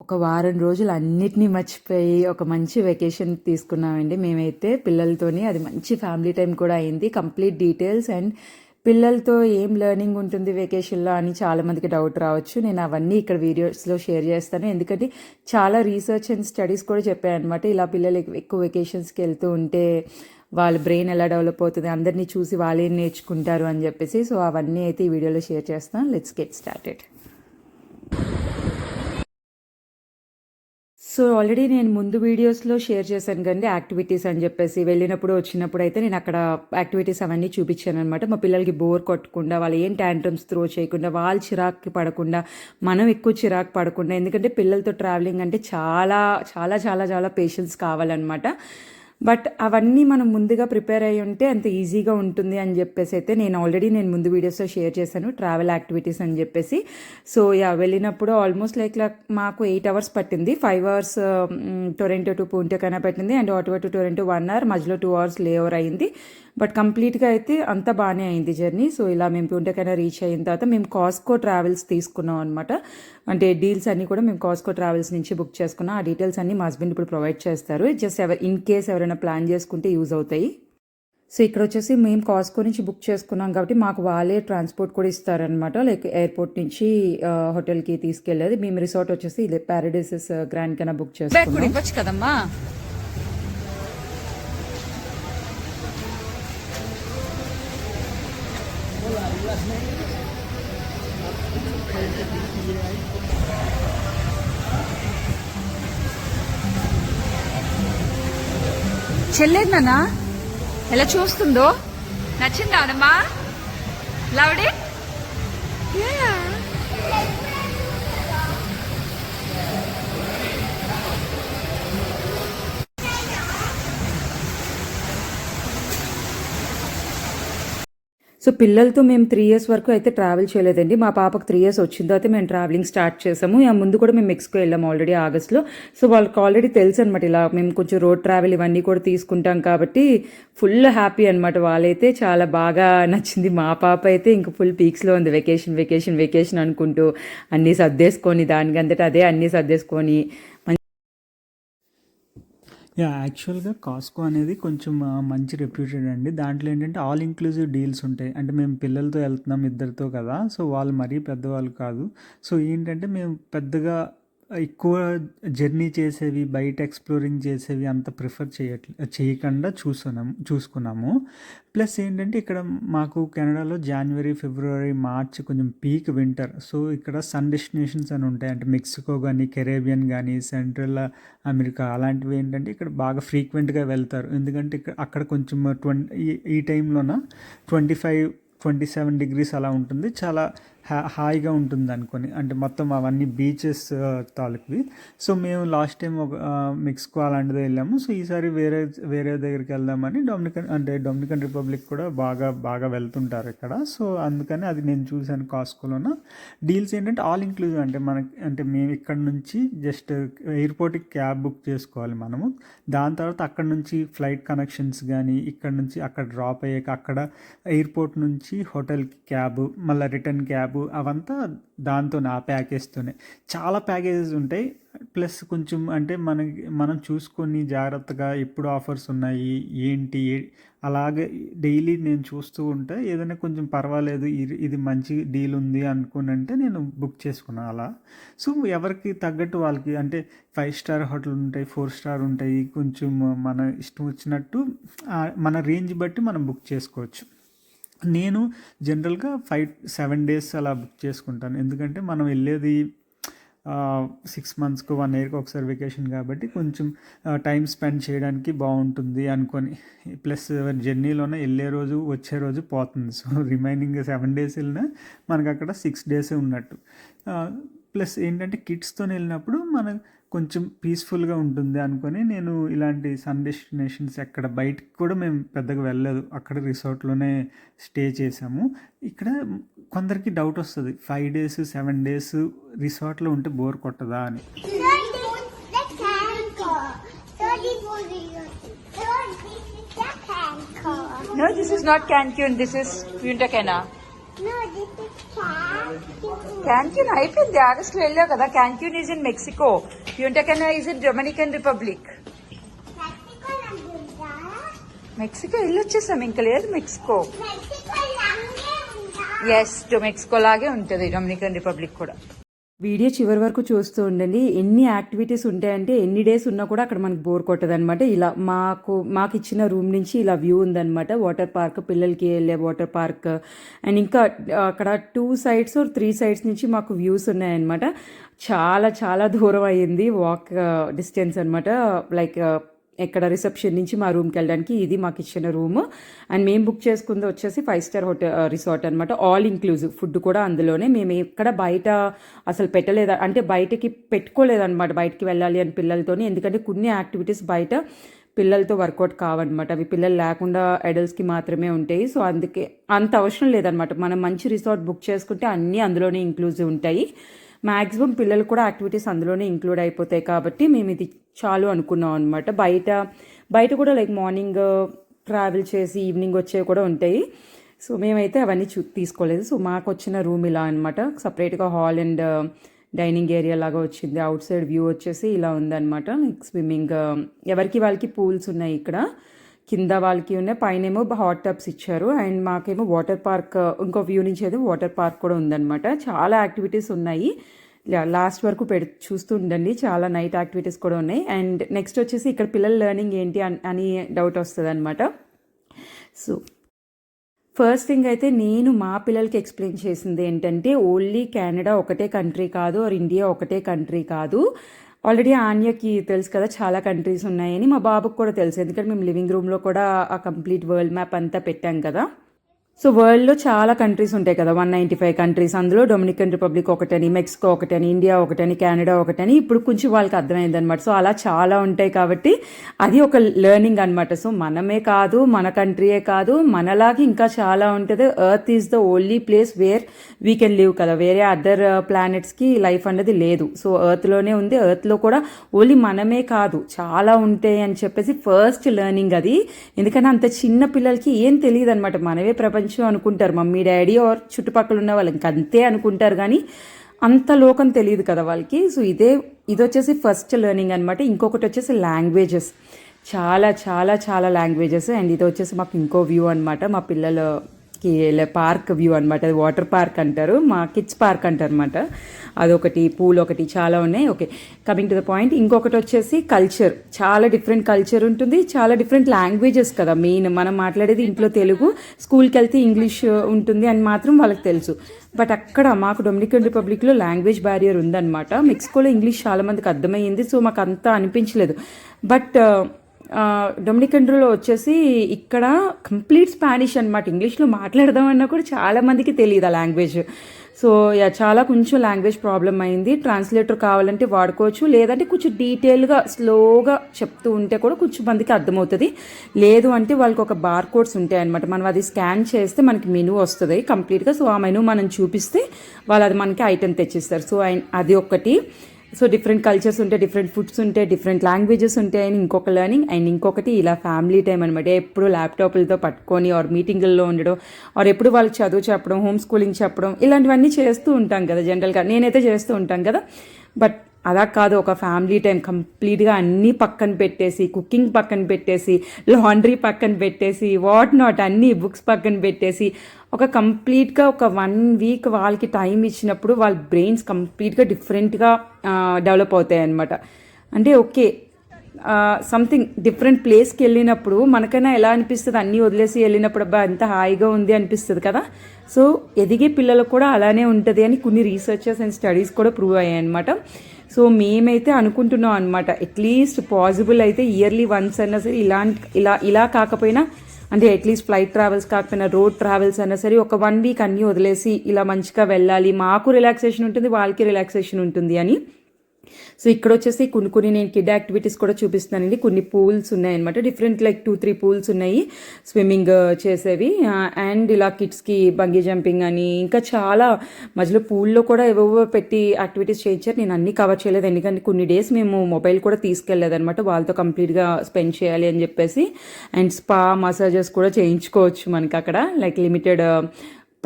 ఒక వారం రోజులు అన్నిటినీ మర్చిపోయి ఒక మంచి వెకేషన్ తీసుకున్నామండి. మేమైతే పిల్లలతోని అది మంచి ఫ్యామిలీ టైం కూడా అయింది. కంప్లీట్ డీటెయిల్స్ అండ్ పిల్లలతో ఏం లెర్నింగ్ ఉంటుంది వెకేషన్లో అని చాలామందికి డౌట్ రావచ్చు. నేను అవన్నీ ఇక్కడ వీడియోస్లో షేర్ చేస్తాను. ఎందుకంటే చాలా రీసెర్చ్ అండ్ స్టడీస్ కూడా చెప్పాయి అనమాట ఇలా పిల్లలు ఎక్కువ వెకేషన్స్కి వెళ్తూ ఉంటే వాళ్ళ బ్రెయిన్ ఎలా డెవలప్ అవుతుంది అందరినీ చూసి వాళ్ళేం నేర్చుకుంటారు అని చెప్పేసి. సో అవన్నీ అయితే ఈ వీడియోలో షేర్ చేస్తాను. Let's get started so already నేను ముందు వీడియోస్లో షేర్ చేశాను కండి యాక్టివిటీస్ అని చెప్పేసి. వెళ్ళినప్పుడు వచ్చినప్పుడు అయితే నేను అక్కడ యాక్టివిటీస్ అవన్నీ చూపించాను అనమాట మా పిల్లలకి బోర్ కొట్టకుండా వాళ్ళు ఏం ట్యాంట్రమ్స్ త్రో చేయకుండా వాళ్ళు చిరాకు పడకుండా మనం ఎక్కువ చిరాకు పడకుండా ఎందుకంటే పిల్లలతో ట్రావెలింగ్ అంటే చాలా చాలా చాలా చాలా పేషెన్స్ కావాలన్నమాట. బట్ అవన్నీ మనం ముందుగా ప్రిపేర్ అయ్యి ఉంటే అంత ఈజీగా ఉంటుంది అని చెప్పేసి అయితే నేను ఆల్రెడీ నేను ముందు వీడియోస్లో షేర్ చేశాను ట్రావెల్ యాక్టివిటీస్ అని చెప్పేసి. సో యా వెళ్ళినప్పుడు ఆల్మోస్ట్ లైక్ మాకు ఎయిట్ అవర్స్ పట్టింది. Five hours Toronto to Punta Cana పట్టింది. And Ottawa to Toronto one hour మధ్యలో టూ అవర్స్ లే ఓవర్ అయింది. బట్ కంప్లీట్గా అయితే అంతా బాగానే అయింది జర్నీ సో ఇలా మేము పూంటకైనా రీచ్ అయిన తర్వాత మేము కాస్కో ట్రావెల్స్ తీసుకున్నాం అనమాట అంటే డీల్స్ అన్నీ కూడా మేము కాస్కో ట్రావెల్స్ నుంచి బుక్ చేసుకున్నాం. ఆ డీటెయిల్స్ అన్ని మా హస్బెండ్ ఇప్పుడు ప్రొవైడ్ చేస్తారు. జస్ట్ ఎవర్ ఇన్ కేస్ ఎవరైనా ప్లాన్ చేసుకుంటే యూజ్ అవుతాయి. సో ఇక్కడ వచ్చేసి మేము కాస్కో నుంచి బుక్ చేసుకున్నాం కాబట్టి మాకు వాళ్ళే ట్రాన్స్పోర్ట్ కూడా ఇస్తారనమాట లైక్ ఎయిర్పోర్ట్ నుంచి హోటల్కి తీసుకెళ్ళేది. మేము రిసార్ట్ వచ్చేసి ఇది ప్యారడైసెస్ గ్రాండ్ కన్నా బుక్ చేసుకున్నాం. కదమ్మా? చెల్లేదు నాన్న? ఎలా చూస్తుందో? నచ్చిందా అనమ్మా లవ్డ్? ఇట్ సో పిల్లలతో మేము త్రీ ఇయర్స్ వరకు అయితే ట్రావెల్ చేయలేదండి. మా పాపకు త్రీ ఇయర్స్ వచ్చిన తర్వాత మేము ట్రావెలింగ్ స్టార్ట్ చేసాము. ఆ ముందు కూడా మేము మెక్సికో వెళ్ళాము ఆల్రెడీ ఆగస్ట్లో. సో వాళ్ళకి ఆల్రెడీ తెలుసు అనమాట ఇలా మేము కొంచెం రోడ్ ట్రావెల్ ఇవన్నీ కూడా తీసుకుంటాం కాబట్టి ఫుల్ హ్యాపీ అనమాట వాళ్ళైతే. చాలా బాగా నచ్చింది మా పాప అయితే. ఇంకా ఫుల్ పీక్స్లో ఉంది. వెకేషన్ వెకేషన్ వెకేషన్ అనుకుంటూ అన్నీ సర్దేసుకొని దానికంతటా అదే అన్నీ సర్దేసుకొని యా యాక్చువల్గా కాస్కో అనేది కొంచెం మంచి రెప్యూటెడ్ అండి. దాంట్లో ఏంటంటే ఆల్ ఇంక్లూజివ్ డీల్స్ ఉంటాయి. అంటే మేము పిల్లలతో వెళ్తున్నాం ఇద్దరితో కదా. సో వాళ్ళు మరీ పెద్దవాళ్ళు కాదు. సో ఏంటంటే మేము పెద్దగా ఎక్కువ జర్నీ చేసేవి బయట ఎక్స్ప్లోరింగ్ చేసేవి అంత ప్రిఫర్ చేయట్లే చేయకుండా చూస్తున్నాము చూసుకున్నాము. ప్లస్ ఏంటంటే ఇక్కడ మాకు కెనడాలో జనవరి ఫిబ్రవరి మార్చ్ కొంచెం పీక్ వింటర్. సో ఇక్కడ సన్ డెస్టినేషన్స్ అని ఉంటాయి. అంటే మెక్సికో కానీ కెరేబియన్ కానీ సెంట్రల్ అమెరికా అలాంటివి ఏంటంటే ఇక్కడ బాగా ఫ్రీక్వెంట్గా వెళ్తారు. ఎందుకంటే ఇక్కడ అక్కడ కొంచెం ట్వంటీ ఈ టైంలోన twenty five twenty seven degrees అలా ఉంటుంది. చాలా హా హాయిగా ఉంటుంది అనుకొని అంటే మొత్తం అవన్నీ బీచెస్ తాలూకువి. సో మేము లాస్ట్ టైం ఒక మెక్సికో అలాంటిది వెళ్ళాము. సో ఈసారి వేరే వేరే దగ్గరికి వెళ్దామని డొమినికన్ అంటే డొమినికన్ రిపబ్లిక్ కూడా బాగా బాగా వెళ్తుంటారు ఇక్కడ. సో అందుకని అది నేను చూశాను కాస్కోలోన. డీల్స్ ఏంటంటే ఆల్ ఇంక్లూజివ్ అంటే మనకి అంటే మేము ఇక్కడ నుంచి జస్ట్ ఎయిర్పోర్ట్కి క్యాబ్ బుక్ చేసుకోవాలి మనము. దాని తర్వాత అక్కడ నుంచి ఫ్లైట్ కనెక్షన్స్ కానీ ఇక్కడ నుంచి అక్కడ డ్రాప్ అయ్యాక అక్కడ ఎయిర్పోర్ట్ నుంచి హోటల్కి క్యాబ్ మళ్ళీ రిటర్న్ క్యాబ్ అవంతా దాంతో ఆ ప్యాకేజ్తోనే. చాలా ప్యాకేజెస్ ఉంటాయి. ప్లస్ కొంచెం అంటే మనకి మనం చూసుకొని జాగ్రత్తగా ఎప్పుడు ఆఫర్స్ ఉన్నాయి ఏంటి అలాగే డైలీ నేను చూస్తూ ఉంటే ఏదైనా కొంచెం పర్వాలేదు ఇది ఇది మంచి డీల్ ఉంది అనుకుని అంటే నేను బుక్ చేసుకున్నాను అలా. సో ఎవరికి తగ్గట్టు వాళ్ళకి అంటే ఫైవ్ స్టార్ హోటల్ ఉంటాయి ఫోర్ స్టార్ ఉంటాయి కొంచెం మన ఇష్టం వచ్చినట్టు మన రేంజ్ బట్టి మనం బుక్ చేసుకోవచ్చు. నేను జనరల్గా ఫైవ్ సెవెన్ డేస్ అలా బుక్ చేసుకుంటాను. ఎందుకంటే మనం వెళ్ళేది సిక్స్ మంత్స్కు వన్ ఇయర్కి ఒకసారి వెకేషన్ కాబట్టి కొంచెం టైం స్పెండ్ చేయడానికి బాగుంటుంది అనుకొని. ప్లస్ జర్నీలోనే వెళ్ళే రోజు వచ్చే రోజు పోతుంది. సో రిమైనింగ్ సెవెన్ డేస్ వెళ్ళినా మనకు అక్కడ సిక్స్ డేసే ఉన్నట్టు. ప్లస్ ఏంటంటే కిడ్స్తో వెళ్ళినప్పుడు మన కొంచెం పీస్ఫుల్గా ఉంటుంది అనుకొని నేను ఇలాంటి సన్ డెస్టినేషన్స్ ఎక్కడ బయటికి కూడా మేము పెద్దగా వెళ్ళలేదు అక్కడ రిసార్ట్లోనే స్టే చేసాము ఇక్కడ కొందరికి డౌట్ వస్తుంది ఫైవ్ డేస్ సెవెన్ డేస్ రిసార్ట్లో ఉంటే బోర్ కొట్టదా అని No, this is not Cancun. This is Punta Cana. క్యాన్క్యూన్ అయిపోయింది. ఆగస్ట్లో వెళ్ళావు కదా. Cancun is in Mexico Punta Cana is in Dominican Republic? Mexico వెళ్ళి వచ్చేసాం. ఇంకా లేదు మెక్సికో? ఎస్ మెక్సికో లాగే ఉంటుంది డొమినికన్ రిపబ్లిక్ కూడా. వీడియో చివరి వరకు చూస్తూ ఉండండి. ఎన్ని యాక్టివిటీస్ ఉంటాయంటే ఎన్ని డేస్ ఉన్నా కూడా అక్కడ మనకి బోర్ కొట్టదనమాట ఇలా మాకు మాకు ఇచ్చిన రూమ్ నుంచి ఇలా వ్యూ ఉందనమాట వాటర్ పార్క్ పిల్లలకి వెళ్ళే వాటర్ పార్క్. అండ్ ఇంకా అక్కడ టూ సైడ్స్ త్రీ సైడ్స్ నుంచి మాకు వ్యూస్ ఉన్నాయన్నమాట. చాలా చాలా దూరం అయ్యింది వాక్ డిస్టెన్స్ అనమాట లైక్ ఎక్కడ రిసెప్షన్ నుంచి మా రూమ్కి వెళ్ళడానికి ఇది మాకు ఇచ్చిన రూమ్ అండ్ మేము బుక్ చేసుకుంది వచ్చేసి ఫైవ్ స్టార్ హోటల్ రిసార్ట్ అనమాట ఆల్ ఇంక్లూజివ్ ఫుడ్ కూడా అందులోనే. మేము ఎక్కడ బయట అసలు పెట్టలేదు అంటే బయటకి పెట్టుకోలేదన్నమాట. బయటికి వెళ్ళాలి అని పిల్లలతోని. ఎందుకంటే కొన్ని యాక్టివిటీస్ బయట పిల్లలతో వర్కౌట్ కావన్నమాట. అవి పిల్లలు లేకుండా అడల్ట్స్కి మాత్రమే ఉంటాయి. సో అందుకే అంత అవసరం లేదనమాట మనం మంచి రిసార్ట్ బుక్ చేసుకుంటే అన్నీ అందులోనే ఇంక్లూజివ్ ఉంటాయి. మ్యాక్సిమం పిల్లలు కూడా యాక్టివిటీస్ అందులోనే ఇంక్లూడ్ అయిపోతాయి కాబట్టి మేము ఇది చాలు అనుకున్నాం అనమాట బయట బయట కూడా లైక్ మార్నింగ్ uh, ట్రావెల్ చేసి ఈవినింగ్ వచ్చేవి కూడా ఉంటాయి. సో మేమైతే అవన్నీ చూ తీసుకోలేదు. సో మాకు వచ్చిన రూమ్ ఇలా అనమాట సపరేట్గా hall and uh, dining area లాగా వచ్చింది. అవుట్ సైడ్ వ్యూ వచ్చేసి ఇలా ఉందన్నమాట. లైక్ స్విమ్మింగ్ uh, ఎవరికి వాళ్ళకి పూల్స్ ఉన్నాయి ఇక్కడ. కింద వాళ్ళకి ఉన్నాయి పైన ఏమో హాట్ టబ్స్ ఇచ్చారు. అండ్ మాకేమో వాటర్ పార్క్ ఇంకో వ్యూ నుంచి అయితే వాటర్ పార్క్ కూడా ఉందన్నమాట. చాలా యాక్టివిటీస్ ఉన్నాయి. లాస్ట్ వరకు పెడు చూస్తూ ఉండండి. చాలా నైట్ యాక్టివిటీస్ కూడా ఉన్నాయి. అండ్ నెక్స్ట్ వచ్చేసి ఇక్కడ పిల్లల లెర్నింగ్ ఏంటి అని డౌట్ వస్తుంది అనమాట సో ఫస్ట్ థింగ్ అయితే నేను మా పిల్లలకి ఎక్స్ప్లెయిన్ చేసింది ఏంటంటే ఓన్లీ కెనడా ఒకటే కంట్రీ కాదు ఆర్ ఇండియా ఒకటే కంట్రీ కాదు. ఆల్రెడీ ఆన్యకి తెలుసు కదా చాలా కంట్రీస్ ఉన్నాయని మా బాబుకు కూడా తెలుసు. ఎందుకంటే మేము లివింగ్ రూమ్లో కూడా ఆ కంప్లీట్ వరల్డ్ మ్యాప్ అంతా పెట్టాం కదా. సో వరల్డ్లో చాలా కంట్రీస్ ఉంటాయి కదా వన్ నైంటీ ఫైవ్ కంట్రీస్. అందులో డొమినికన్ రిపబ్లిక్ ఒకటని మెక్సికో ఒకటని ఇండియా ఒకటని కెనడా ఒకటని ఇప్పుడు కొంచెం వాళ్ళకి అర్థమైంది అనమాట సో అలా చాలా ఉంటాయి కాబట్టి అది ఒక లెర్నింగ్ అనమాట సో మనమే కాదు మన కంట్రీయే కాదు మనలాగే ఇంకా చాలా ఉంటుంది. Earth is the only place where we can live కదా. వేరే అదర్ ప్లానెట్స్కి లైఫ్ అనేది లేదు. సో ఎర్త్లోనే ఉంది. ఎర్త్లో కూడా ఓన్లీ మనమే కాదు చాలా ఉంటాయి అని చెప్పేసి ఫస్ట్ లెర్నింగ్ అది. ఎందుకంటే అంత చిన్న పిల్లలకి ఏం తెలియదు అనమాట మనమే ప్రపంచం అనుకుంటారు. మమ్మీ డాడీ ఆర్ చుట్టుపక్కల ఉన్న వాళ్ళు ఇంక అంతే అనుకుంటారు కానీ అంత లోకం తెలియదు కదా వాళ్ళకి. సో ఇదే ఇది వచ్చేసి ఫస్ట్ లెర్నింగ్ అనమాట ఇంకొకటి వచ్చేసి లాంగ్వేజెస్ చాలా చాలా చాలా లాంగ్వేజెస్ అండ్ ఇది వచ్చేసి మాకు ఇంకో వ్యూ అనమాట మా పిల్లలు పార్క్ వ్యూ అనమాట అది వాటర్ పార్క్ అంటారు మా కిడ్స్ పార్క్ అంటారు అనమాట అదొకటి పూల్ ఒకటి చాలా ఉన్నాయి. Okay coming to the point. ఇంకొకటి వచ్చేసి కల్చర్. చాలా డిఫరెంట్ కల్చర్ ఉంటుంది చాలా డిఫరెంట్ లాంగ్వేజెస్ కదా. మెయిన్ మనం మాట్లాడేది ఇంట్లో తెలుగు స్కూల్కి వెళ్తే ఇంగ్లీష్ ఉంటుంది అని మాత్రం వాళ్ళకి తెలుసు. బట్ అక్కడ మాకు డొమినికన్ రిపబ్లిక్లో లాంగ్వేజ్ బ్యారియర్ ఉందన్నమాట. మెక్సికోలో ఇంగ్లీష్ చాలామందికి అర్థమైంది సో మాకు అంతా అనిపించలేదు. బట్ డొమినికండ్రోలో వచ్చేసి ఇక్కడ కంప్లీట్ స్పానిష్ అనమాట ఇంగ్లీష్లో మాట్లాడదామన్నా కూడా చాలా మందికి తెలియదు ఆ లాంగ్వేజ్. సో యా చాలా కొంచెం లాంగ్వేజ్ ప్రాబ్లం అయింది. ట్రాన్స్లేటర్ కావాలంటే వాడుకోవచ్చు. లేదంటే కొంచెం డీటెయిల్గా స్లోగా చెప్తూ ఉంటే కూడా కొంచెం మందికి అర్థమవుతుంది. లేదు అంటే వాళ్ళకి ఒక బార్ కోడ్స్ ఉంటాయన్నమాట మనం అది స్కాన్ చేస్తే మనకి మెనూ వస్తుంది కంప్లీట్గా. సో ఆ మెనూ మనం చూపిస్తే వాళ్ళు అది మనకి ఐటెం తెచ్చిస్తారు. సో అది ఒకటి సో డిఫరెంట్ కల్చర్స్ ఉంటాయి డిఫరెంట్ ఫుడ్స్ ఉంటాయి డిఫరెంట్ లాంగ్వేజెస్ ఉంటాయి అని ఇంకొక లెర్నింగ్ అండ్ ఇంకొకటి ఇలా ఫ్యామిలీ టైం అనమాట ఎప్పుడు ల్యాప్టాప్లతో పట్టుకొని ఆర్ మీటింగుల్లో ఉండడం ఆర్ ఎప్పుడు వాళ్ళకి చదువు చెప్పడం హోమ్ స్కూలింగ్ చెప్పడం ఇలాంటివన్నీ చేస్తూ ఉంటాం కదా జనరల్గా నేనైతే చేస్తూ ఉంటాం కదా. బట్ అలా కాదు ఒక ఫ్యామిలీ టైం కంప్లీట్గా అన్నీ పక్కన పెట్టేసి కుకింగ్ పక్కన పెట్టేసి లాండ్రీ పక్కన పెట్టేసి వాట్ నాట్ అన్నీ బుక్స్ పక్కన పెట్టేసి ఒక కంప్లీట్గా ఒక వన్ వీక్ వాళ్ళకి టైం ఇచ్చినప్పుడు వాళ్ళ బ్రెయిన్స్ కంప్లీట్గా డిఫరెంట్గా డెవలప్ అవుతాయి అంటే ఓకే సంథింగ్ డిఫరెంట్ ప్లేస్కి వెళ్ళినప్పుడు మనకైనా ఎలా అనిపిస్తుంది? అన్నీ వదిలేసి వెళ్ళినప్పుడు అబ్బా ఎంత హాయిగా ఉంది అనిపిస్తుంది కదా? సో ఎదిగే పిల్లలకు కూడా అలానే ఉంటుంది అని కొన్ని రీసెర్చెస్ అండ్ స్టడీస్ కూడా ప్రూవ్ అయ్యాయి అనమాట సో మేమైతే అనుకుంటున్నాం అనమాట అట్లీస్ట్ పాసిబుల్ అయితే ఇయర్లీ వన్స్ అయినా సరే ఇలాంటి ఇలా ఇలా కాకపోయినా అంటే అట్లీస్ట్ ఫ్లైట్ ట్రావెల్స్ కాకపోయినా రోడ్ ట్రావెల్స్ అయినా సరే ఒక వన్ వీక్ అన్నీ వదిలేసి ఇలా మంచిగా వెళ్ళాలి. మాకు రిలాక్సేషన్ ఉంటుంది వాళ్ళకి రిలాక్సేషన్ ఉంటుంది అని. సో ఇక్కడ వచ్చేసి కొన్ని కొన్ని నేను కిడ్ యాక్టివిటీస్ కూడా చూపిస్తున్నానండి. కొన్ని పూల్స్ ఉన్నాయన్నమాట. Different like two three pools ఉన్నాయి స్విమ్మింగ్ uh, చేసేవి. Uh, అండ్ ఇలా కిడ్స్కి బంగీ జంపింగ్ అని ఇంకా చాలా మధ్యలో పూల్లో కూడా ఏవేవో పెట్టి యాక్టివిటీస్ చేయించారు. నేను అన్ని కవర్ చేయలేదు. ఎందుకంటే కొన్ని డేస్ మేము మొబైల్ కూడా తీసుకెళ్ళలేదన్నమాట వాళ్ళతో కంప్లీట్గా స్పెండ్ చేయాలి అని చెప్పేసి. అండ్ స్పా మసాజెస్ కూడా చేయించుకోవచ్చు మనకి అక్కడ. లైక్ లిమిటెడ్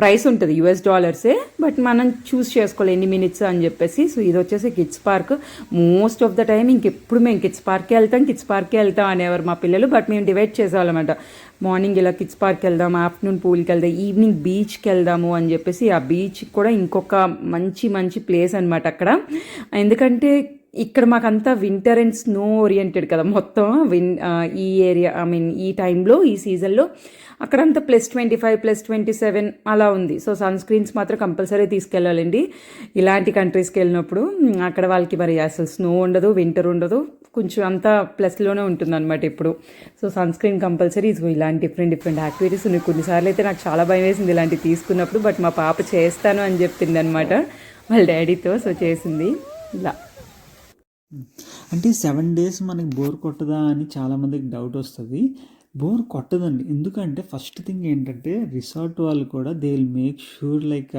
ప్రైస్ ఉంటుంది యుఎస్ డాలర్సే బట్ మనం చూస్ చేసుకోవాలి ఎన్ని మినిట్స్ అని చెప్పేసి. సో ఇది వచ్చేసి kids park most of the time ఇంకెప్పుడు మేము కిడ్స్ పార్క్కి వెళ్తాం కిడ్స్ పార్కే వెళ్తాం అనేవారు మా పిల్లలు బట్ మేము డివైడ్ చేసేవాళ్ళమాట మార్నింగ్ ఇలా కిడ్స్ పార్క్ వెళ్దాం ఆఫ్టర్నూన్ పూల్కి వెళ్దాం ఈవినింగ్ బీచ్కి వెళ్దాము అని చెప్పేసి ఆ బీచ్ కూడా ఇంకొక మంచి మంచి ప్లేస్ అనమాట అక్కడ. ఎందుకంటే ఇక్కడ మాకంతా వింటర్ అండ్ స్నో ఓరియంటెడ్ కదా మొత్తం. విన్ ఈ ఏరియా ఐ మీన్ ఈ టైంలో ఈ సీజన్లో అక్కడంతా plus twenty five plus twenty seven అలా ఉంది. సో సన్ స్క్రీన్స్ మాత్రం కంపల్సరీ తీసుకెళ్ళాలండి. ఇలాంటి కంట్రీస్కి వెళ్ళినప్పుడు అక్కడ వాళ్ళకి మరి అసలు స్నో ఉండదు వింటర్ ఉండదు. కొంచెం అంతా ప్లస్లోనే ఉంటుందన్నమాట ఇప్పుడు సో సన్ స్క్రీన్ కంపల్సరీ ఇలాంటి డిఫరెంట్ డిఫరెంట్ యాక్టివిటీస్ ఉన్నాయి. కొన్నిసార్లు అయితే నాకు చాలా భయం వేసింది ఇలాంటివి తీసుకున్నప్పుడు బట్ మా పాప చేస్తాను అని చెప్పింది అనమాట వాళ్ళ డాడీతో సో చేసింది. ఇలా. అంటే సెవెన్ డేస్ మనకి బోర్ కొట్టదా అని చాలామందికి డౌట్ వస్తుంది. బోర్ కొట్టదండి. ఎందుకంటే ఫస్ట్ థింగ్ ఏంటంటే రిసార్ట్ వాళ్ళు కూడా they will make sure like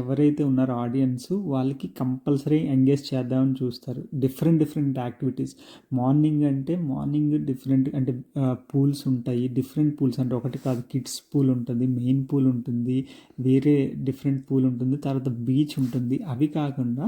ఎవరైతే ఉన్నారో ఆడియన్స్ వాళ్ళకి కంపల్సరీ ఎంగేజ్ చేద్దామని చూస్తారు. Different different activities. మార్నింగ్ అంటే మార్నింగ్ డిఫరెంట్ అంటే పూల్స్ ఉంటాయి. డిఫరెంట్ పూల్స్ అంటే ఒకటి కాదు కిడ్స్ పూల్ ఉంటుంది మెయిన్ పూల్ ఉంటుంది వేరే డిఫరెంట్ పూల్ ఉంటుంది తర్వాత బీచ్ ఉంటుంది. అవి కాకుండా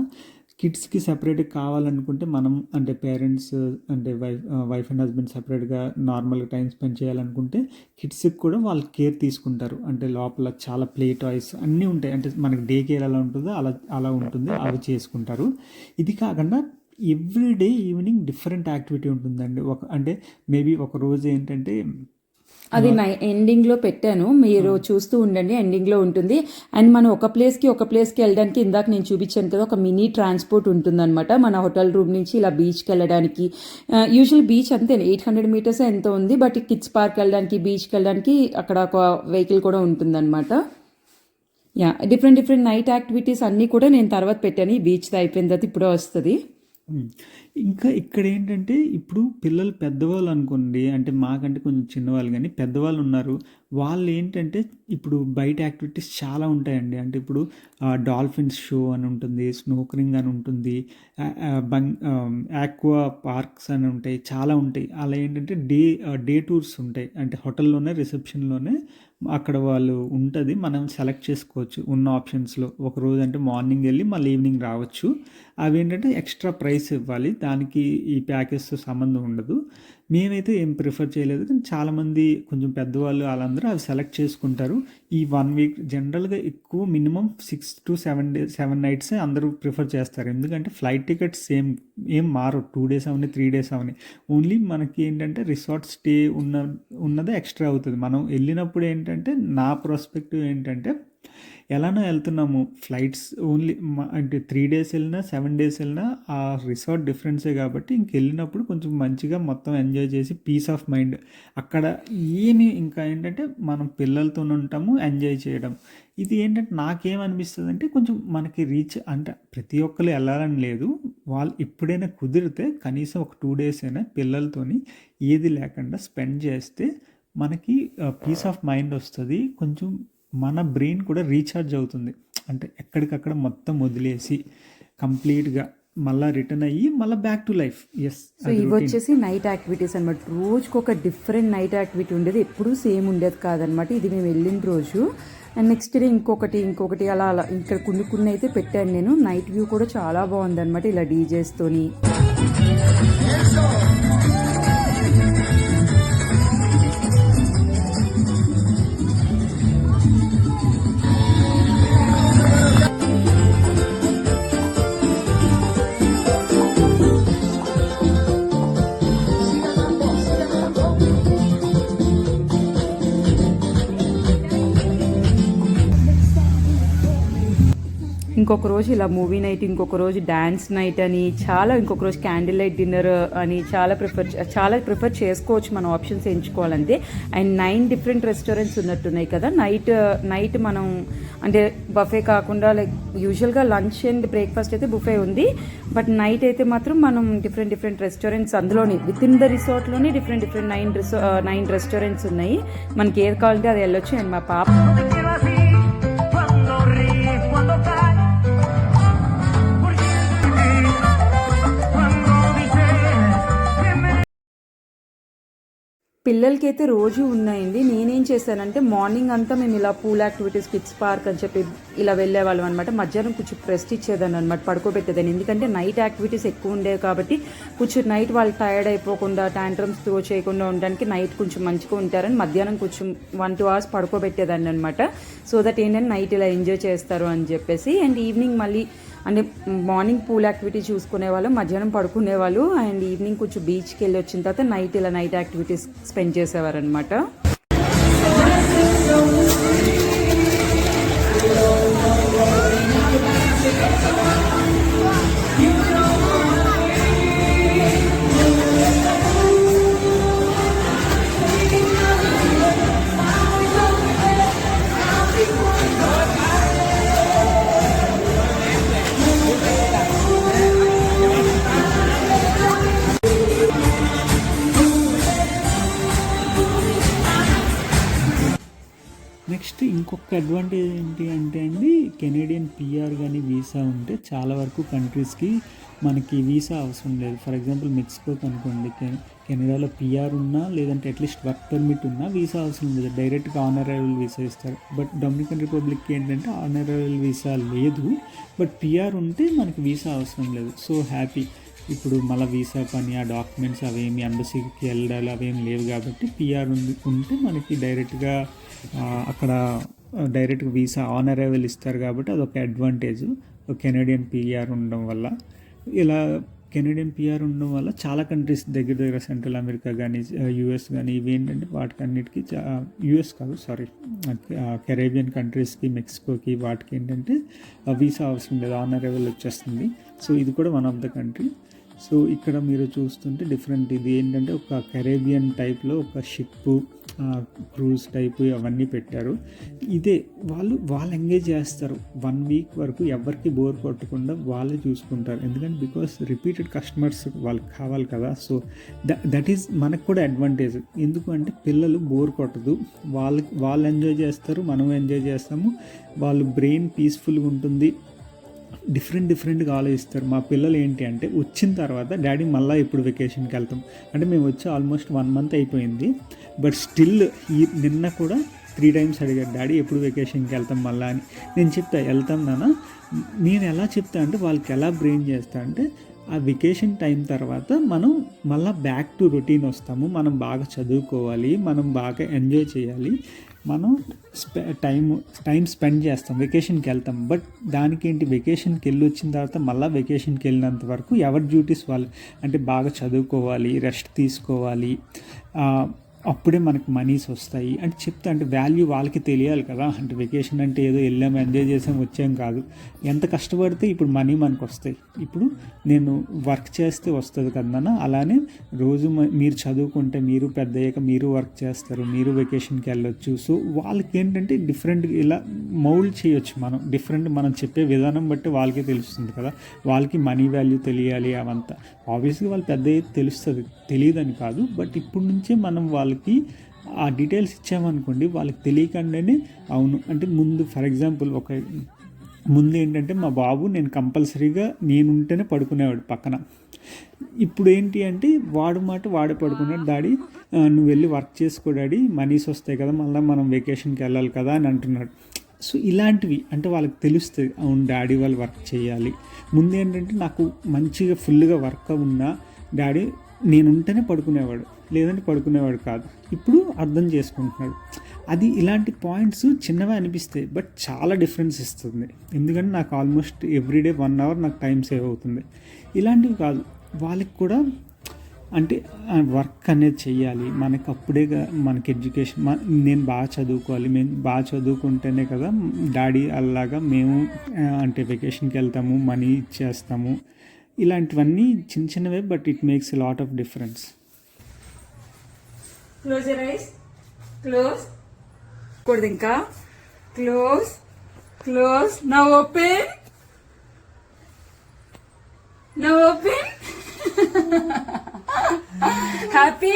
కిడ్స్కి సెపరేట్ కావాలనుకుంటే మనం అంటే పేరెంట్స్ అంటే వైఫ్ వైఫ్ అండ్ హస్బెండ్ సెపరేట్గా నార్మల్గా టైం స్పెండ్ చేయాలనుకుంటే కిడ్స్కి కూడా వాళ్ళు కేర్ తీసుకుంటారు. అంటే లోపల చాలా ప్లే టాయ్స్ అన్నీ ఉంటాయి. అంటే మనకి డే కేర్ ఎలా ఉంటుందో అలా అలా ఉంటుంది. అవి చేసుకుంటారు. ఇది కాకుండా every day evening different activity ఉంటుందండి. ఒక అంటే మేబీ ఒక రోజు ఏంటంటే అది నై ఎండింగ్లో పెట్టాను. మీరు చూస్తూ ఉండండి ఎండింగ్లో ఉంటుంది. అండ్ మనం ఒక ప్లేస్కి ఒక ప్లేస్కి వెళ్ళడానికి ఇందాక నేను చూపించాను కదా ఒక మినీ ట్రాన్స్పోర్ట్ ఉంటుందన్నమాట. మన హోటల్ రూమ్ నుంచి ఇలా బీచ్కి వెళ్ళడానికి. యూజువల్ బీచ్ అంతే ఎయిట్ హండ్రెడ్ మీటర్స్ ఎంతో ఉంది బట్ కిడ్స్ పార్క్ వెళ్ళడానికి బీచ్కి వెళ్ళడానికి అక్కడ ఒక వెహికల్ కూడా ఉంటుందన్నమాట. Yeah different different night activities అన్నీ కూడా నేను తర్వాత పెట్టాను. ఈ బీచ్ అయిపోయిన తర్వాత ఇప్పుడే వస్తుంది. ఇంకా ఇక్కడ ఏంటంటే ఇప్పుడు పిల్లలు పెద్దవాళ్ళు అనుకోండి అంటే మాకంటే కొంచెం చిన్నవాళ్ళు కానీ పెద్దవాళ్ళు ఉన్నారు వాళ్ళు ఏంటంటే ఇప్పుడు బయట యాక్టివిటీస్ చాలా ఉంటాయండి. అంటే ఇప్పుడు డాల్ఫిన్స్ షో అని ఉంటుంది స్నోకరింగ్ అని ఉంటుంది బంగ్ ఆక్వా పార్క్స్ అని ఉంటాయి చాలా ఉంటాయి. అలా ఏంటంటే డే డే టూర్స్ ఉంటాయి. అంటే హోటల్లోనే రిసెప్షన్లోనే అక్కడ వాళ్ళు ఉంటుంది. మనం సెలెక్ట్ చేసుకోవచ్చు. ఉన్న ఆప్షన్స్లో. ఒక రోజు అంటే మార్నింగ్ వెళ్ళి మళ్ళీ ఈవినింగ్ రావచ్చు. అవి ఏంటంటే ఎక్స్ట్రా ప్రైస్ ఇవ్వాలి. దానికి ఈ ప్యాకేజ్తో సంబంధం ఉండదు. మేమైతే ఏం ప్రిఫర్ చేయలేదు. కానీ చాలామంది కొంచెం పెద్దవాళ్ళు వాళ్ళందరూ అవి సెలెక్ట్ చేసుకుంటారు. ఈ వన్ వీక్ జనరల్గా ఎక్కువ minimum six to seven day seven nights అందరూ ప్రిఫర్ చేస్తారు. ఎందుకంటే ఫ్లైట్ టికెట్స్ సేమ్ ఏం మారు టూ డేస్ అవని త్రీ డేస్ అవని. ఓన్లీ మనకి ఏంటంటే రిసార్ట్ స్టే ఉన్న ఉన్నదే ఎక్స్ట్రా అవుతుంది. మనం వెళ్ళినప్పుడు ఏంటంటే నా ప్రాస్పెక్టివ్ ఏంటంటే ఎలానో వెళ్తున్నాము. ఫ్లైట్స్ ఓన్లీ అంటే త్రీ డేస్ వెళ్ళినా సెవెన్ డేస్ వెళ్ళినా ఆ రిసార్ట్ డిఫరెన్సే కాబట్టి ఇంక వెళ్ళినప్పుడు కొంచెం మంచిగా మొత్తం ఎంజాయ్ చేసి పీస్ ఆఫ్ మైండ్ అక్కడ ఏమి ఇంకా ఏంటంటే మనం పిల్లలతో ఉంటాము ఎంజాయ్ చేయడం. ఇది ఏంటంటే నాకేమనిపిస్తుంది అంటే కొంచెం మనకి రీచ్ అంటే ప్రతి ఒక్కరు వెళ్ళాలని లేదు. వాళ్ళు ఎప్పుడైనా కుదిరితే కనీసం ఒక టూ డేస్ అయినా పిల్లలతోని ఏది లేకుండా స్పెండ్ చేస్తే మనకి పీస్ ఆఫ్ మైండ్ వస్తుంది. కొంచెం మన బ్రెయిన్ కూడా రీఛార్జ్ అవుతుంది. అంటే ఎక్కడికక్కడ మొత్తం వదిలేసి కంప్లీట్గా మళ్ళీ రిటర్న్ అయ్యి మళ్ళీ back to life. Yes so ఇవి వచ్చేసి నైట్ యాక్టివిటీస్ అనమాట రోజుకి ఒక డిఫరెంట్ నైట్ యాక్టివిటీ ఉండేది. ఎప్పుడూ సేమ్ ఉండేది కాదనమాట ఇది మేము వెళ్ళిన రోజు. అండ్ నెక్స్ట్ డే ఇంకొకటి ఇంకొకటి అలా అలా ఇక్కడ కొన్ని కొన్ని అయితే పెట్టాను నేను. నైట్ వ్యూ కూడా చాలా బాగుంది అనమాట ఇలా డీజేస్తోని ఇంకొక రోజు ఇలా మూవీ నైట్ ఇంకొక రోజు డ్యాన్స్ నైట్ అని చాలా ఇంకొక రోజు క్యాండిల్ లైట్ డిన్నర్ అని చాలా ప్రిఫర్ చాలా ప్రిఫర్ చేసుకోవచ్చు మన ఆప్షన్స్ ఎంచుకోవాలంటే. అండ్ నైన్ డిఫరెంట్ రెస్టారెంట్స్ ఉన్నట్టున్నాయి కదా. నైట్ నైట్ మనం అంటే బఫే కాకుండా లైక్ యూజువల్గా లంచ్ అండ్ బ్రేక్ఫాస్ట్ అయితే బుఫే ఉంది. బట్ నైట్ అయితే మాత్రం మనం డిఫరెంట్ డిఫరెంట్ రెస్టారెంట్స్ అందులోని విత్ ఇన్ ద రిసార్ట్లోనే డిఫరెంట్ డిఫరెంట్ నైన్ రిసో నైన్ రెస్టారెంట్స్ ఉన్నాయి. మనకి ఏది కావాలంటే అది వెళ్ళొచ్చు. అండ్ మా పాప పిల్లలకైతే రోజు ఉన్నాయండి. నేనేం చేశానంటే మార్నింగ్ అంతా మేము ఇలా పూల్ యాక్టివిటీస్ కిడ్స్ పార్క్ అని చెప్పి ఇలా వెళ్ళేవాళ్ళం అనమాట మధ్యాహ్నం కొంచెం రెస్ట్ ఇచ్చేదాన్ని అనమాట పడుకోబెట్టేదాన్ని. ఎందుకంటే నైట్ యాక్టివిటీస్ ఎక్కువ ఉండేవి కాబట్టి కొంచెం నైట్ వాళ్ళు టైర్డ్ అయిపోకుండా ట్యాంట్రమ్స్ త్రో చేయకుండా ఉండడానికి నైట్ కొంచెం మంచిగా ఉంటారని మధ్యాహ్నం కొంచెం వన్ టూ అవర్స్ పడుకోబెట్టేదాన్ని అనమాట సో దట్ ఏంటంటే నైట్ ఇలా ఎంజాయ్ చేస్తారు అని చెప్పేసి అండ్ ఈవినింగ్ మళ్ళీ అంటే మార్నింగ్ పూల్ యాక్టివిటీ చూసుకునే వాళ్ళు మధ్యాహ్నం పడుకునే వాళ్ళు అండ్ ఈవినింగ్ కొంచెం బీచ్కి వెళ్ళి వచ్చిన తర్వాత నైట్ ఇలా నైట్ యాక్టివిటీస్ స్పెండ్ చేసేవారు నెక్స్ట్ ఇంకొక అడ్వాంటేజ్ ఏంటి అంటే అండి కెనేడియన్ పిఆర్ కానీ వీసా ఉంటే చాలా వరకు కంట్రీస్కి మనకి వీసా అవసరం లేదు. ఫర్ ఎగ్జాంపుల్ మెక్సికోకి అనుకోండి కె- కెనడాలో పిఆర్ ఉన్నా లేదంటే అట్లీస్ట్ వర్క్ పర్మిట్ ఉన్నా వీసా అవసరం లేదు. డైరెక్ట్గా ఆనరబుల్ వీసా ఇస్తారు. బట్ డొమినికన్ రిపబ్లిక్కి ఏంటంటే ఆనరబుల్ వీసా లేదు. బట్ పిఆర్ ఉంటే మనకి వీసా అవసరం లేదు. సో హ్యాపీ ఇప్పుడు మళ్ళీ వీసా పని ఆ డాక్యుమెంట్స్ అవేమి ఎంబసీకి వెళ్ళాలి అవేమి లేవు కాబట్టి పిఆర్ ఉంది ఉంటే మనకి డైరెక్ట్గా అక్కడ డైరెక్ట్గా వీసా ఆన్ అరైవల్ ఇస్తారు కాబట్టి అదొక అడ్వాంటేజ్. కెనడియన్ పిఆర్ ఉండడం వల్ల. ఇలా కెనడియన్ పిఆర్ ఉండడం వల్ల చాలా కంట్రీస్ దగ్గర దగ్గర సెంట్రల్ అమెరికా కానీ యూఎస్ కానీ ఇవి ఏంటంటే వాటికన్నిటికీ యూఎస్ కాదు సారీ కెరేబియన్ కంట్రీస్కి మెక్సికోకి వాటికి ఏంటంటే వీసా అవసరం లేదు ఆన్ అరైవల్ వచ్చేస్తుంది. సో ఇది కూడా one of the country. So ఇక్కడ మీరు చూస్తుంటే డిఫరెంట్ ఇది ఏంటంటే ఒక కెరేబియన్ టైప్లో ఒక షిప్ క్రూజ్ టైప్ అవన్నీ పెట్టారు. ఇదే వాళ్ళు వాళ్ళు ఎంగేజ్ చేస్తారు. వన్ వీక్ వరకు ఎవరికి బోర్ కొట్టకుండా వాళ్ళే చూసుకుంటారు. ఎందుకంటే బికాస్ రిపీటెడ్ కస్టమర్స్ వాళ్ళకి కావాలి కదా. సో దట్ ఈస్ మనకు కూడా అడ్వాంటేజ్ ఎందుకంటే పిల్లలు బోర్ కొట్టదు. వాళ్ళకి వాళ్ళు ఎంజాయ్ చేస్తారు మనం ఎంజాయ్ చేస్తాము. వాళ్ళు బ్రెయిన్ పీస్ఫుల్గా ఉంటుంది. డిఫరెంట్ డిఫరెంట్గా ఆలోచిస్తారు. మా పిల్లలు ఏంటి అంటే వచ్చిన తర్వాత డాడీ మళ్ళీ ఇప్పుడు వెకేషన్కి వెళ్తాం. అంటే మేము వచ్చి ఆల్మోస్ట్ వన్ మంత్ అయిపోయింది. బట్ స్టిల్ ఈ నిన్న కూడా త్రీ టైమ్స్ అడిగారు డాడీ ఎప్పుడు వెకేషన్కి వెళ్తాం మళ్ళా? అని. నేను చెప్తా వెళ్తాం నాన్న. నేను ఎలా చెప్తా అంటే వాళ్ళకి ఎలా బ్రెయిన్ చేస్తా అంటే ఆ వెకేషన్ టైం తర్వాత మనం మళ్ళీ బ్యాక్ టు రొటీన్ వస్తాము. మనం బాగా చదువుకోవాలి మనం బాగా ఎంజాయ్ చేయాలి. మనం స్పె టైం టైం స్పెండ్ చేస్తాం వెకేషన్కి వెళ్తాం. బట్ దానికి ఏంటి వెకేషన్కి వెళ్ళి వచ్చిన తర్వాత మళ్ళీ వెకేషన్కి వెళ్ళినంత వరకు ఎవరి డ్యూటీస్ వాళ్ళు అంటే బాగా చదువుకోవాలి రెస్ట్ తీసుకోవాలి. అప్పుడే మనకు మనీస్ వస్తాయి. అంటే చెప్తా అంటే వాల్యూ వాళ్ళకి తెలియాలి కదా. అంటే వెకేషన్ అంటే ఏదో వెళ్ళాం ఎంజాయ్ చేసాం వచ్చాం కాదు. ఎంత కష్టపడితే ఇప్పుడు మనీ మనకు వస్తాయి. ఇప్పుడు నేను వర్క్ చేస్తే వస్తుంది కదా అలానే రోజు మ- మీరు చదువుకుంటే మీరు పెద్ద అయ్యాక మీరు వర్క్ చేస్తారు మీరు వెకేషన్కి వెళ్ళొచ్చు. సో వాళ్ళకి ఏంటంటే డిఫరెంట్ ఇలా మౌల్డ్ చేయొచ్చు మనం. డిఫరెంట్ మనం చెప్పే విధానం బట్టి వాళ్ళకే తెలుస్తుంది కదా. వాళ్ళకి మనీ వాల్యూ తెలియాలి అవంతా. ఆబ్వియస్గా వాళ్ళు పెద్ద అయ్యేది తెలుస్తుంది తెలియదని కాదు. బట్ ఇప్పటి నుంచే మనం వాళ్ళకి ఆ డీటెయిల్స్ ఇచ్చామనుకోండి వాళ్ళకి తెలియకుండానే అవును. అంటే ముందు ఫర్ ఎగ్జాంపుల్ ఒక ముందు ఏంటంటే మా బాబు నేను కంపల్సరీగా నేను ఉంటేనే పడుకునేవాడు పక్కన. ఇప్పుడు ఏంటి అంటే వాడు మాట వాడే పడుకున్నాడు డాడీ నువ్వు వెళ్ళి వర్క్ చేసుకో డాడీ మనీస్ వస్తాయి కదా మళ్ళీ మనం వెకేషన్కి వెళ్ళాలి కదా అని అంటున్నాడు. సో ఇలాంటివి అంటే వాళ్ళకి తెలుస్తుంది అవును డాడీ వాళ్ళు వర్క్ చేయాలి. ముందు ఏంటంటే నాకు మంచిగా ఫుల్గా వర్క్ ఉన్నా డాడీ నేను ఉంటేనే పడుకునేవాడు లేదంటే పడుకునేవాడు కాదు. ఇప్పుడు అర్థం చేసుకుంటున్నాడు. అది ఇలాంటి పాయింట్స్ చిన్నవే అనిపిస్తాయి బట్ చాలా డిఫరెన్స్ ఇస్తుంది. ఎందుకంటే నాకు ఆల్మోస్ట్ ఎవ్రీడే వన్ అవర్ నాకు టైం సేవ్ అవుతుంది. ఇలాంటివి కాదు వాళ్ళకి కూడా అంటే వర్క్ అనేది చెయ్యాలి. మనకి అప్పుడే మనకి ఎడ్యుకేషన్ నేను బాగా చదువుకోవాలి మేము బాగా చదువుకుంటేనే కదా డాడీ అలాగా మేము అంటే వెకేషన్కి వెళ్తాము మనీ ఇచ్చేస్తాము. ఇలాంటివన్నీ చిన్న చిన్నవే but it makes lot of difference close eyes close కూడదు ఇంకా క్లోజ్ క్లోజ్ నా ఓపెన్ నా ఓపెన్ హ్యాపీ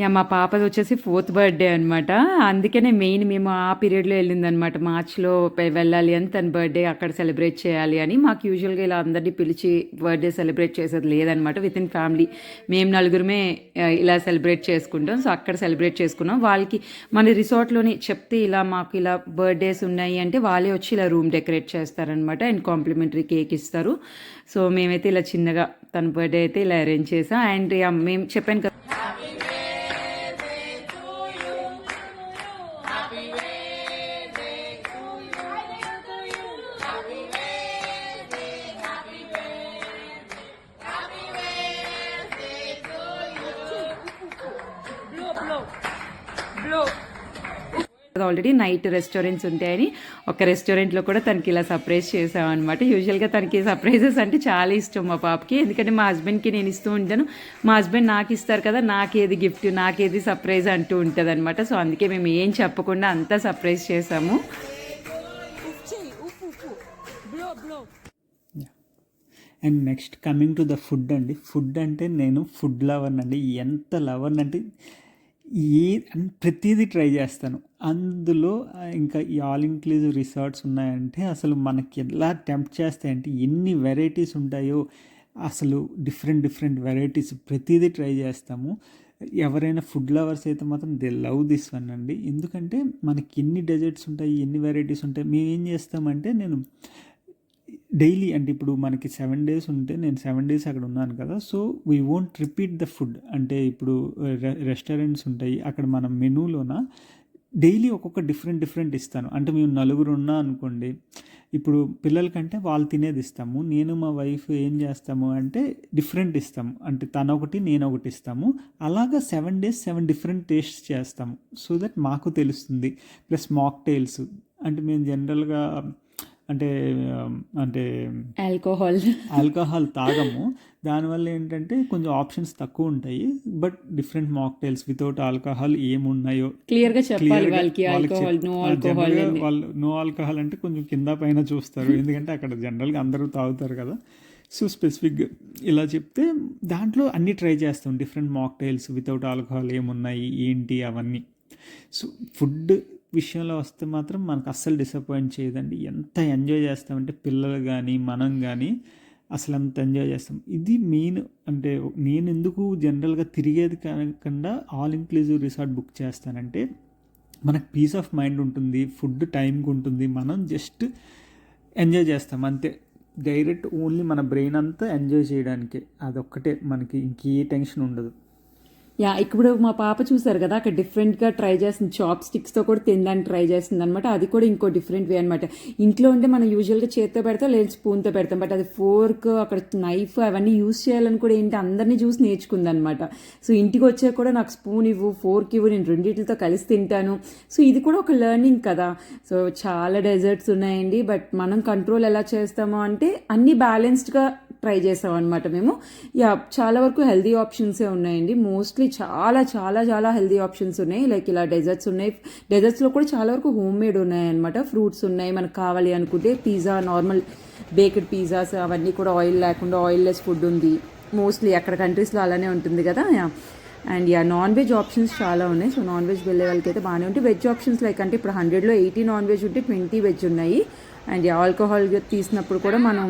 యా మా పాపది వచ్చేసి ఫోర్త్ బర్త్డే అనమాట అందుకనే మెయిన్ మేము ఆ పీరియడ్లో వెళ్ళిందనమాట మార్చ్లో వెళ్ళాలి అని తన బర్త్డే అక్కడ సెలబ్రేట్ చేయాలి అని. మాకు యూజువల్గా ఇలా అందరినీ పిలిచి బర్త్డే సెలబ్రేట్ చేసేది లేదనమాట విత్ ఇన్ ఫ్యామిలీ మేము నలుగురమే ఇలా సెలబ్రేట్ చేసుకుంటాం. సో అక్కడ సెలబ్రేట్ చేసుకున్నాం. వాళ్ళకి మన రిసార్ట్లోని చెప్తే ఇలా మాకు ఇలా బర్త్డేస్ ఉన్నాయి అంటే వాళ్ళే వచ్చి ఇలా రూమ్ డెకరేట్ చేస్తారనమాట అండ్ కాంప్లిమెంటరీ కేక్ ఇస్తారు. సో మేమైతే ఇలా చిన్నగా తన బర్త్డే అయితే ఇలా అరేంజ్ చేసాం. అండ్ యా, మేము చెప్పాను కదా ఆల్రెడీ నైట్ రెస్టారెంట్స్ ఉంటాయని ఒక రెస్టారెంట్లో కూడా తనకి ఇలా సర్ప్రైజ్ చేసామన్నమాట. యూజువల్గా తనకి సర్ప్రైజెస్ అంటే చాలా ఇష్టం మా పాపకి. ఎందుకంటే మా హస్బెండ్కి నేను ఇస్తూ ఉంటాను. మా హస్బెండ్ నాకు ఇస్తారు కదా నాకేది గిఫ్ట్ నాకేది సర్ప్రైజ్ అంటూ ఉంటుంది అనమాట సో అందుకే మేము ఏం చెప్పకుండా అంతా సర్ప్రైజ్ చేసాము. And next coming to the food అండి. ఫుడ్ అంటే నేను ఫుడ్ లవర్ అండి ఎంత లవర్ అంటే ఏ ప్రతిదీ ట్రై చేస్తాను. అందులో ఇంకా ఈ ఆల్ ఇంక్లూజివ్ రిసార్ట్స్ ఉన్నాయంటే అసలు మనకి ఎలా టెంప్ట్ చేస్తాయంటే ఎన్ని వెరైటీస్ ఉంటాయో అసలు డిఫరెంట్ డిఫరెంట్ వెరైటీస్ ప్రతిదీ ట్రై చేస్తాము. ఎవరైనా ఫుడ్ లవర్స్ అయితే మాత్రం దే లవ్ దిస్ వన్ అండి. ఎందుకంటే మనకి ఎన్ని డెజర్ట్స్ ఉంటాయి ఎన్ని వెరైటీస్ ఉంటాయి మేము ఏం చేస్తామంటే నేను డైలీ అంటే ఇప్పుడు మనకి సెవెన్ డేస్ ఉంటే నేను సెవెన్ డేస్ అక్కడ ఉన్నాను కదా so we won't repeat the food. అంటే ఇప్పుడు రె- రెస్టారెంట్స్ ఉంటాయి అక్కడ మన మెనూలోన డైలీ ఒక్కొక్క డిఫరెంట్ డిఫరెంట్ ఇస్తాను. అంటే మేము నలుగురు ఉన్నా అనుకోండి ఇప్పుడు పిల్లలకంటే వాళ్ళు తినేది ఇస్తాము. నేను మా వైఫ్ ఏం చేస్తాము అంటే డిఫరెంట్ ఇస్తాము. అంటే తన ఒకటి నేను ఒకటి ఇస్తాము. అలాగా seven days seven different taste చేస్తాము. సో దట్ మాకు తెలుస్తుంది. ప్లస్ మాక్ టైల్స్ అంటే మేము జనరల్గా అంటే అంటే ఆల్కహాల్ ఆల్కహాల్ తాగము. దానివల్ల ఏంటంటే కొంచెం ఆప్షన్స్ తక్కువ ఉంటాయి. But different mocktails without alcohol ఏమున్నాయో క్లియర్గా చెప్పాలి వాళ్ళకి ఆల్కహాల్ నో ఆల్కహాల్ వాళ్ళు నో ఆల్కహాల్ అంటే కొంచెం కింద పైన చూస్తారు. ఎందుకంటే అక్కడ జనరల్గా అందరూ తాగుతారు కదా. సో స్పెసిఫిక్గా ఇలా చెప్తే దాంట్లో అన్నీ ట్రై చేస్తాం. డిఫరెంట్ మాక్టైల్స్ వితౌట్ ఆల్కహాల్ ఏమున్నాయి ఏంటి అవన్నీ. సో ఫుడ్ విషయంలో వస్తే మాత్రం మనకు అస్సలు డిసప్పాయింట్ చేయదండి. ఎంత ఎంజాయ్ చేస్తామంటే పిల్లలు కానీ మనం కానీ అసలు అంత ఎంజాయ్ చేస్తాం. ఇది మెయిన్ అంటే నేను ఎందుకు జనరల్గా తిరిగేది కాకుండా ఆల్ ఇంక్లూజివ్ రిసార్ట్ బుక్ చేస్తానంటే మనకు పీస్ ఆఫ్ మైండ్ ఉంటుంది ఫుడ్ టైంకి ఉంటుంది మనం జస్ట్ ఎంజాయ్ చేస్తాం. అంతే. డైరెక్ట్ ఓన్లీ మన బ్రెయిన్ అంతా ఎంజాయ్ చేయడానికే. అదొక్కటే. మనకి ఇంకే టెన్షన్ ఉండదు. యా ఇప్పుడు మా పాప చూసారు కదా అక్కడ డిఫరెంట్గా ట్రై చేస్తుంది. చాప్ స్టిక్స్తో కూడా తినడానికి ట్రై చేస్తుంది అనమాట అది కూడా ఇంకో డిఫరెంట్ వే అనమాట ఇంట్లో ఉంటే మనం యూజువల్గా చేత్తో పెడతాం లేదా స్పూన్తో పెడతాం. బట్ అది ఫోర్క్ అక్కడ నైఫ్ అవన్నీ యూస్ చేయాలని కూడా ఏంటి అందరినీ చూసి నేర్చుకుంది అనమాట సో ఇంటికి వచ్చాక కూడా నాకు స్పూన్ ఇవ్వు ఫోర్క్ ఇవ్వు నేను రెండింటితో కలిసి తింటాను. సో ఇది కూడా ఒక లెర్నింగ్ కదా. సో చాలా డెజర్ట్స్ ఉన్నాయండి. బట్ మనం కంట్రోల్ ఎలా చేస్తామో అంటే అన్ని బ్యాలెన్స్డ్గా ట్రై చేసాం అనమాట మేము. యా చాలా వరకు హెల్దీ ఆప్షన్సే ఉన్నాయండి. మోస్ట్లీ చాలా చాలా చాలా హెల్దీ ఆప్షన్స్ ఉన్నాయి. లైక్ ఇలా డెజర్ట్స్ ఉన్నాయి. డెజర్ట్స్లో కూడా చాలా వరకు హోమ్ మేడ్ ఉన్నాయి అనమాట ఫ్రూట్స్ ఉన్నాయి. మనకు కావాలి అనుకుంటే పిజ్జా నార్మల్ బేక్డ్ పిజ్జాస్ అవన్నీ కూడా ఆయిల్ లేకుండా ఆయిల్ లెస్ ఫుడ్ ఉంది. మోస్ట్లీ అక్కడ కంట్రీస్లో అలానే ఉంటుంది కదా yeah. And yeah non veg options చాలా ఉన్నాయి. సో నాన్ వెజ్ వెళ్ళే వాళ్ళకి అయితే బాగానే ఉంటాయి వెజ్ ఆప్షన్స్ లైక్ అంటే ఇప్పుడు హండ్రెడ్లో ఎయిటీ నాన్ వెజ్ ఉంటే ట్వంటీ వెజ్ ఉన్నాయి. అండ్ ఆల్కహాల్ తీసినప్పుడు కూడా మనం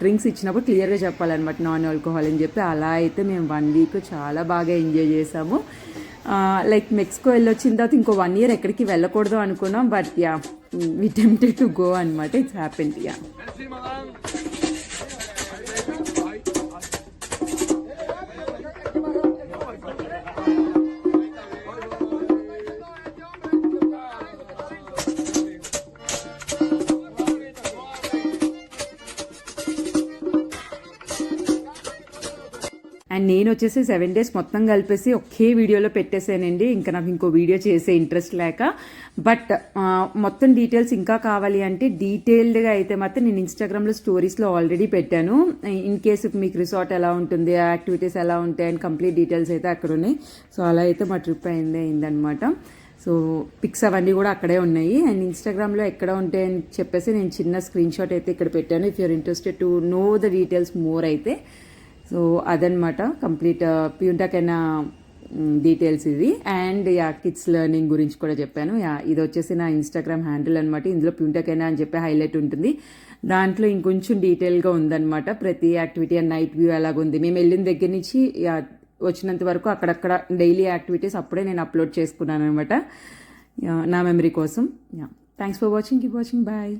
డ్రింక్స్ ఇచ్చినప్పుడు క్లియర్గా చెప్పాలన్నమాట నాన్ ఆల్కహాల్ అని చెప్పి. అలా అయితే మేము వన్ వీక్ చాలా బాగా ఎంజాయ్ చేసాము. లైక్ మెక్సికో వెళ్ళొచ్చిన తర్వాత ఇంకో వన్ ఇయర్ ఎక్కడికి వెళ్ళకూడదు అనుకున్నాం. But yeah we tempted to go అనమాట ఇట్స్ హ్యాపెన్ యా. వచ్చేసి సెవెన్ డేస్ మొత్తం కలిపేసి ఒకే వీడియోలో పెట్టేశానండి. ఇంకా నాకు ఇంకో వీడియో చేసే ఇంట్రెస్ట్ లేక. బట్ మొత్తం డీటెయిల్స్ ఇంకా కావాలి అంటే డీటెయిల్డ్గా అయితే మాత్రం నేను ఇన్స్టాగ్రామ్లో స్టోరీస్లో ఆల్రెడీ పెట్టాను. ఇన్ కేసు మీకు రిసార్ట్ ఎలా ఉంటుంది యాక్టివిటీస్ ఎలా ఉంటాయి అండ్ కంప్లీట్ డీటెయిల్స్ అయితే అక్కడ ఉన్నాయి. సో అలా అయితే మా ట్రిప్ అయింది అయిందనమాట సో పిక్స్ అవన్నీ కూడా అక్కడే ఉన్నాయి. అండ్ ఇన్స్టాగ్రామ్లో ఎక్కడ ఉంటాయని చెప్పేసి నేను చిన్న స్క్రీన్ షాట్ అయితే ఇక్కడ పెట్టాను. If you're interested to know the details more అయితే. సో అదనమాట కంప్లీట్ ప్యూంటాకైనా డీటెయిల్స్ ఇది అండ్ యా కిడ్స్ లెర్నింగ్ గురించి కూడా చెప్పాను. యా ఇది వచ్చేసి నా ఇన్స్టాగ్రామ్ హ్యాండిల్ అనమాట ఇందులో ప్యూంటాకైనా అని చెప్పి హైలైట్ ఉంటుంది. దాంట్లో ఇంకొంచెం డీటెయిల్గా ఉందన్నమాట. ప్రతి యాక్టివిటీ అండ్ నైట్ వ్యూ ఎలాగుంది. మేము వెళ్ళిన దగ్గర నుంచి వచ్చినంత వరకు అక్కడక్కడ డైలీ యాక్టివిటీస్ అప్పుడే నేను అప్లోడ్ చేసుకున్నాను అనమాట నా మెమరీ కోసం. Yeah thanks for watching. Keep watching. Bye.